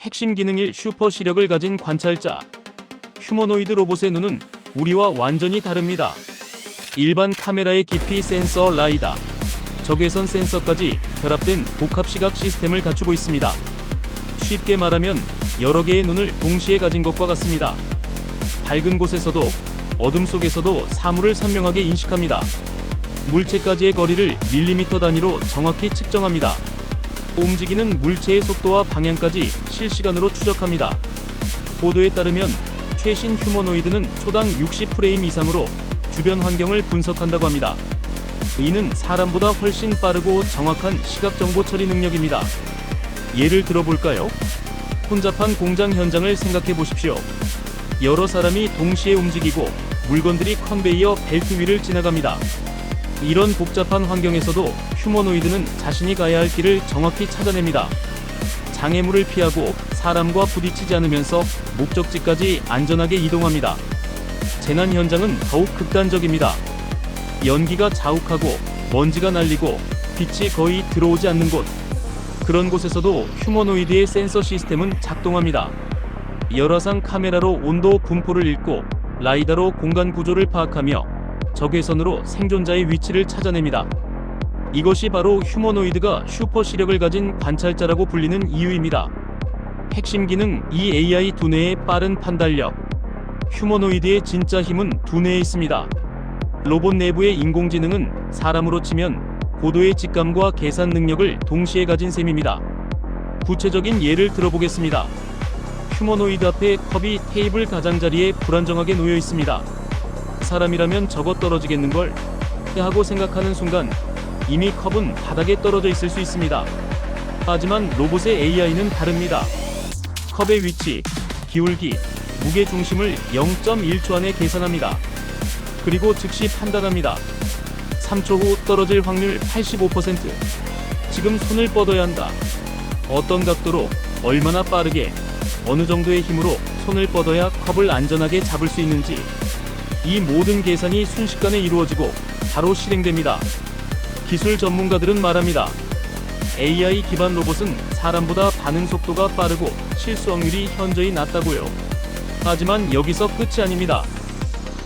핵심 기능일 슈퍼 시력을 가진 관찰자. 휴머노이드 로봇의 눈은 우리와 완전히 다릅니다. 일반 카메라의 깊이 센서 라이다, 적외선 센서까지 결합된 복합 시각 시스템을 갖추고 있습니다. 쉽게 말하면 여러 개의 눈을 동시에 가진 것과 같습니다. 밝은 곳에서도 어둠 속에서도 사물을 선명하게 인식합니다. 물체까지의 거리를 밀리미터 단위로 정확히 측정합니다. 움직이는 물체의 속도와 방향까지 실시간으로 추적합니다. 보도에 따르면 최신 휴머노이드는 초당 60프레임 이상으로 주변 환경을 분석한다고 합니다. 이는 사람보다 훨씬 빠르고 정확한 시각 정보 처리 능력입니다. 예를 들어볼까요? 혼잡한 공장 현장을 생각해 보십시오. 여러 사람이 동시에 움직이고 물건들이 컨베이어 벨트 위를 지나갑니다. 이런 복잡한 환경에서도 휴머노이드는 자신이 가야 할 길을 정확히 찾아냅니다. 장애물을 피하고 사람과 부딪히지 않으면서 목적지까지 안전하게 이동합니다. 재난 현장은 더욱 극단적입니다. 연기가 자욱하고 먼지가 날리고 빛이 거의 들어오지 않는 곳. 그런 곳에서도 휴머노이드의 센서 시스템은 작동합니다. 열화상 카메라로 온도 분포를 읽고 라이다로 공간 구조를 파악하며 적외 선으로 생존자의 위치를 찾아냅니다. 이것이 바로 휴머노이드가 슈퍼 시력을 가진 관찰자라고 불리는 이유입니다. 핵심 기능 이 AI 두뇌의 빠른 판단력. 휴머노이드의 진짜 힘은 두뇌에 있습니다. 로봇 내부의 인공지능은 사람으로 치면 고도의 직감과 계산 능력을 동시에 가진 셈입니다. 구체적인 예를 들어보겠습니다. 휴머노이드 앞에 컵이 테이블 가장자리에 불안정하게 놓여 있습니다. 사람이라면 저거 떨어지겠는걸? 하고 생각하는 순간 이미 컵은 바닥에 떨어져 있을 수 있습니다. 하지만 로봇의 AI는 다릅니다. 컵의 위치, 기울기, 무게 중심을 0.1초 안에 계산합니다. 그리고 즉시 판단합니다. 3초 후 떨어질 확률 85%. 지금 손을 뻗어야 한다. 어떤 각도로, 얼마나 빠르게, 어느 정도의 힘으로 손을 뻗어야 컵을 안전하게 잡을 수 있는지. 이 모든 계산이 순식간에 이루어지고 바로 실행됩니다. 기술 전문가들은 말합니다. AI 기반 로봇은 사람보다 반응 속도가 빠르고 실수 확률이 현저히 낮다고요. 하지만 여기서 끝이 아닙니다.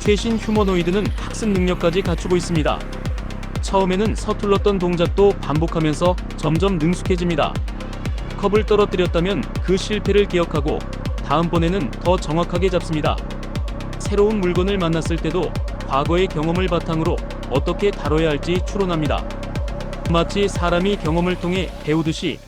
최신 휴머노이드는 학습 능력까지 갖추고 있습니다. 처음에는 서툴렀던 동작도 반복하면서 점점 능숙해집니다. 컵을 떨어뜨렸다면 그 실패를 기억하고 다음번에는 더 정확하게 잡습니다. 새로운 물건을 만났을 때도 과거의 경험을 바탕으로 어떻게 다뤄야 할지 추론합니다. 마치 사람이 경험을 통해 배우듯이